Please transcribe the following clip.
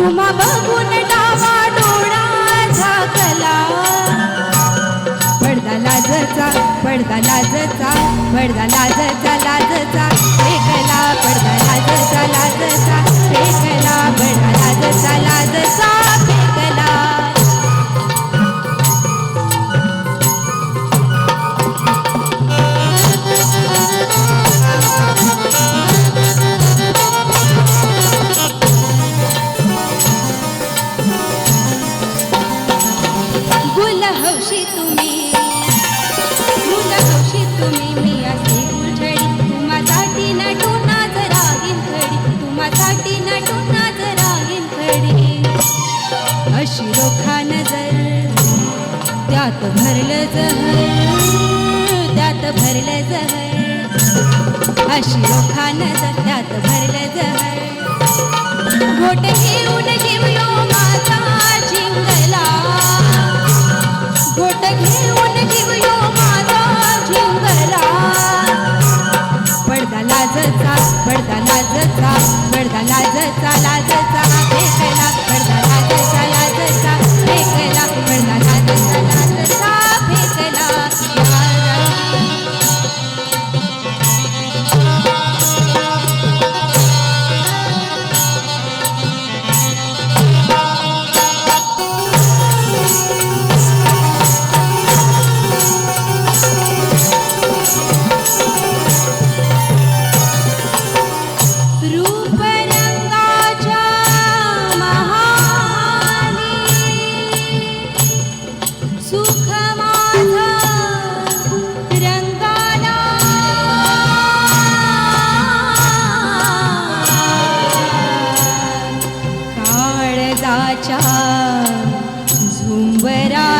तुम्हा बघून डावा डोळा झाकला. पडदा लाजचा पडदा लाजचा पडदा लाजचा लाजचा. हौशी तुम्ही. गुल हौशी तुम्ही मी असे गुलछडी तुम्हासाठी नटू आज राहीन खडी. तुम्हासाठी नटू आज राहीन खडी. अशी रोखा नजर त्यात भरलं जहर त्यात भरलं जहर. अशी रोखा नजर त्यात भरलं जहर. घोट घेऊन घेऊन लाजचा पडदा लाजचा पडदा लाजचा लाजचा हे कैलास पडदा काळजाच्या झुंबरा